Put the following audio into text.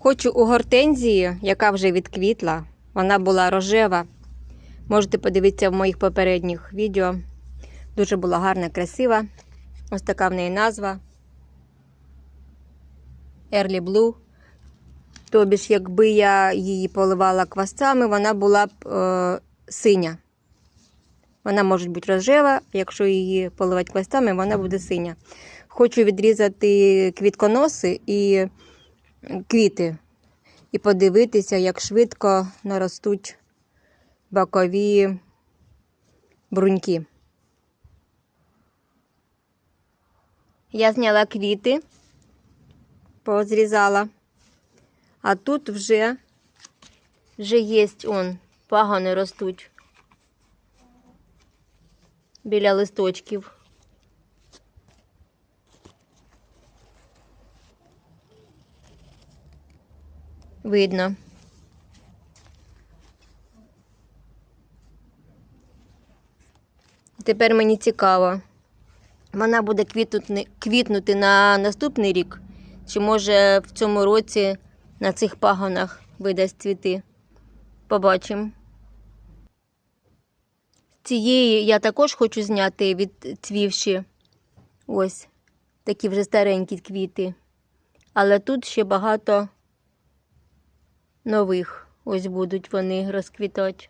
Хочу у гортензії, яка вже відквітла. Вона була рожева. Можете подивитися в моїх попередніх відео. Дуже була гарна, красива. Ось така в неї назва. Early Blue. Тобі ж, якби я її поливала квасцями, вона була б е, синя. Вона може бути рожева, якщо її поливати квасцями, вона буде синя. Хочу відрізати квітконоси і квіти, і подивитися, як швидко наростуть бокові бруньки. Я зняла квіти, позрізала. А тут вже, вже є он, пагони ростуть біля листочків. Видно. Тепер мені цікаво, вона буде квітнути, на наступний рік, чи може в цьому році на цих пагонах видасть цвіти. Побачимо. Цієї я також хочу зняти від цвівші. Ось такі вже старенькі квіти. Але тут ще багато нових. Ось будуть вони розквітати.